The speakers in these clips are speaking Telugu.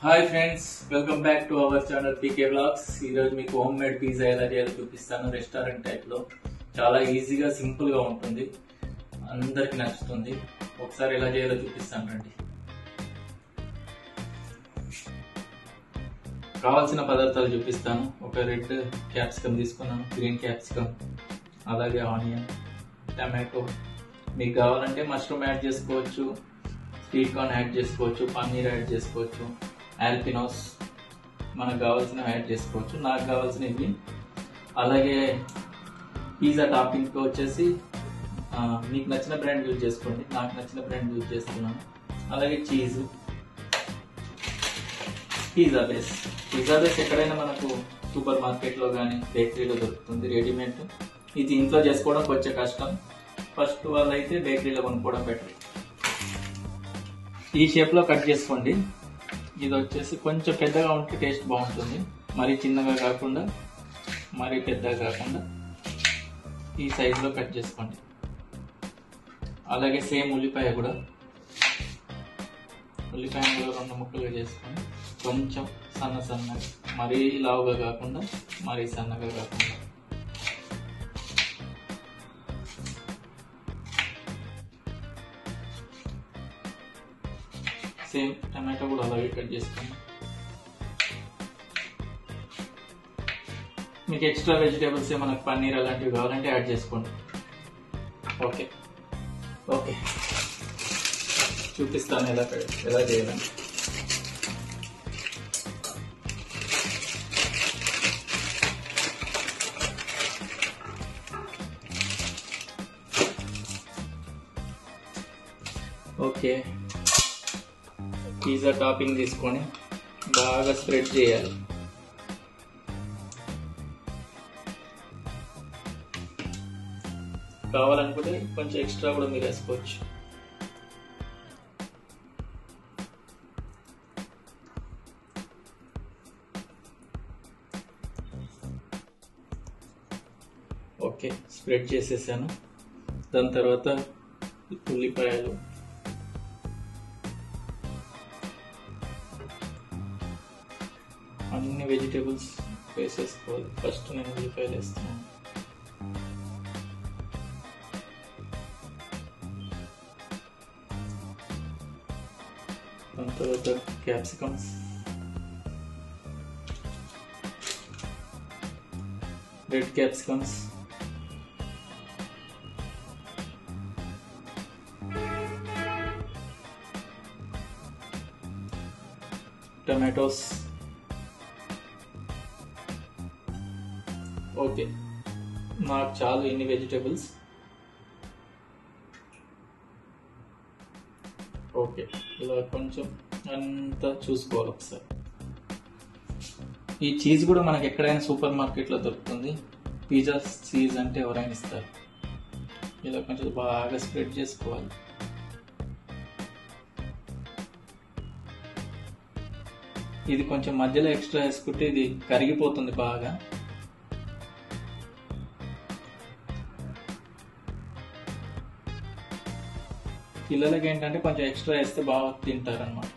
Hi friends welcome back to our channel PK blogs ఈరోజు మీకు హోమ్ మేడ్ పిజ్జా ఎలా చేయాలో చూపిస్తాను రెస్టారెంట్ టైప్లో చాలా ఈజీగా సింపుల్గా ఉంటుంది. అందరికి నచ్చుతుంది. ఒకసారి ఎలా చేయాలో చూపిస్తాను రండి. కావాల్సిన పదార్థాలు చూపిస్తాను. ఒక రెడ్ క్యాప్సికమ్ తీసుకున్నాను. గ్రీన్ క్యాప్సికమ్ అలాగే ఆనియన్ టమాటో మీకు కావాలంటే మష్రూమ్ యాడ్ చేసుకోవచ్చు స్వీట్ కార్న్ యాడ్ చేసుకోవచ్చు పన్నీర్ యాడ్ చేసుకోవచ్చు. యాల్పినోస్ మనకు కావాల్సినవి యాడ్ చేసుకోవచ్చు. నాకు కావాల్సినవి అలాగే పిజ్జా టాపింగ్కి వచ్చేసి మీకు నచ్చిన బ్రాండ్ యూజ్ చేసుకోండి. నాకు నచ్చిన బ్రాండ్ యూజ్ చేస్తున్నాను. అలాగే cheese. Pizza base. Pizza base ఎక్కడైనా మనకు సూపర్ మార్కెట్లో కానీ బేకరీలో దొరుకుతుంది రెడీమేడ్. ఇది ఇంట్లో చేసుకోవడం కొంచెం కష్టం. ఫస్ట్ వాళ్ళైతే బేకరీలో కొనుక్కోవడం బెటర్. ఈ షేప్లో కట్ చేసుకోండి. ఇది వచ్చేసి కొంచెం పెద్దగా ఉంటే టేస్ట్ బాగుంటుంది. మరీ చిన్నగా కాకుండా మరీ పెద్దగా కాకుండా ఈ సైజులో కట్ చేసుకోండి. అలాగే సేమ్ ఉల్లిపాయ కూడా. ఉల్లిపాయను కూడా రెండు ముక్కలుగా చేసుకొని కొంచెం సన్న సన్నగా మరీ లావుగా కాకుండా మరీ సన్నగా కాకుండా. సేమ్ టమాటో కూడా అలాగే కట్ చేసుకోండి మీకు ఎక్స్ట్రా వెజిటేబుల్స్ మనకు పన్నీర్ అలాంటివి కావాలంటే యాడ్ చేసుకోండి. ఓకే. ఓకే. చూపిస్తాను ఎలా ఎలా చేయాలని. ఓకే. పిజ్జా టాపింగ్ తీసుకొని బాగా స్ప్రెడ్ చేయాలి. కావాలనుకుంటే కొంచెం ఎక్స్ట్రా కూడా మీరు వేసుకోవచ్చు. ఓకే స్ప్రెడ్ చేసేసాను. దాని తర్వాత ఉల్లిపాయలు అన్ని వెజిటేబుల్స్ వేసేసుకోవాలి. ఫస్ట్ నేను ఉల్లిపాయలు వేస్తాను దాని తర్వాత capsicums. Red capsicums. Tomatoes. Okay. నాకు చాలు ఇన్ని వెజిటేబుల్స్? ఓకే. ఇలా కొంచెం అంతా చూసుకోవాలి ఒకసారి. ఈ చీజ్ కూడా మనకి ఎక్కడైనా సూపర్ మార్కెట్లో దొరుకుతుంది. పిజ్జా చీజ్ అంటే ఎవరైనా ఇస్తారు. ఇలా కొంచెం బాగా స్ప్రెడ్ చేసుకోవాలి. ఇది కొంచెం మధ్యలో ఎక్స్ట్రా వేసుకుంటే ఇది కరిగిపోతుంది బాగా. పిల్లలకి ఏంటంటే కొంచెం ఎక్స్ట్రా వేస్తే బాగా తింటారనమాట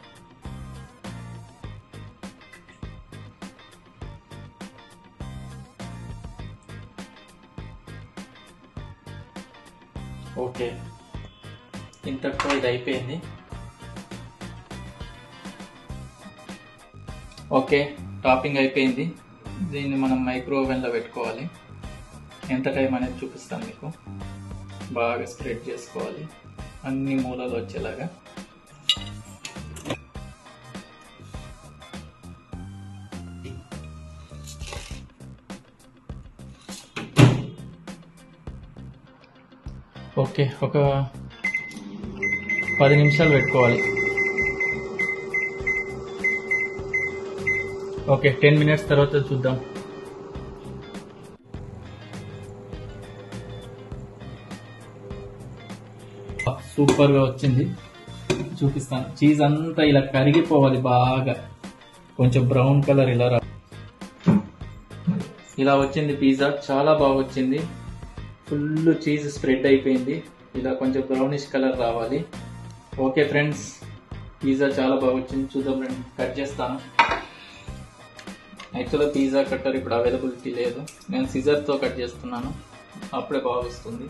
ఓకే. ఇంతటితో ఇది అయిపోయింది. ఓకే టాపింగ్ అయిపోయింది. దీన్ని మనం మైక్రో ఓవెన్లో పెట్టుకోవాలి. ఎంత టైం అనేది చూపిస్తాను మీకు. బాగా స్ప్రెడ్ చేసుకోవాలి. అన్ని మూలలు వచ్చేలాగా. ఓకే ఒక పది నిమిషాలు పెట్టుకోవాలి. ఓకే టెన్ మినిట్స్ తర్వాత చూద్దాం. సూపర్గా వచ్చింది. చూపిస్తాను. చీజ్ అంతా ఇలా కరిగిపోవాలి బాగా. కొంచెం బ్రౌన్ కలర్ ఇలా రా. ఇలా వచ్చింది పిజ్జా. చాలా బాగా వచ్చింది. ఫుల్ చీజ్ స్ప్రెడ్ అయిపోయింది. ఇలా కొంచెం బ్రౌనిష్ కలర్ రావాలి. ఓకే ఫ్రెండ్స్ పిజ్జా చాలా బాగా వచ్చింది. చూద్దాం ఫ్రెండ్ కట్ చేస్తాను. యాక్చువల్గా పిజ్జా కట్టర్ ఇప్పుడు అవైలబిలిటీ లేదు. నేను సిజర్తో కట్ చేస్తున్నాను. అప్పుడే బాగా వస్తుంది.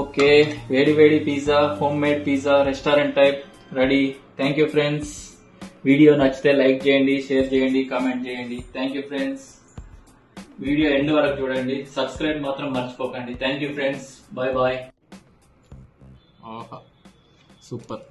ఓకే వేడి వేడి pizza home made pizza restaurant type ready. Thank you friends video నచ్చితే లైక్ చేయండి షేర్ చేయండి కామెంట్ చేయండి. Thank you friends video end వరకు చూడండి. సబ్స్క్రైబ్ మాత్రం మర్చిపోకండి. Thank you friends bye bye super.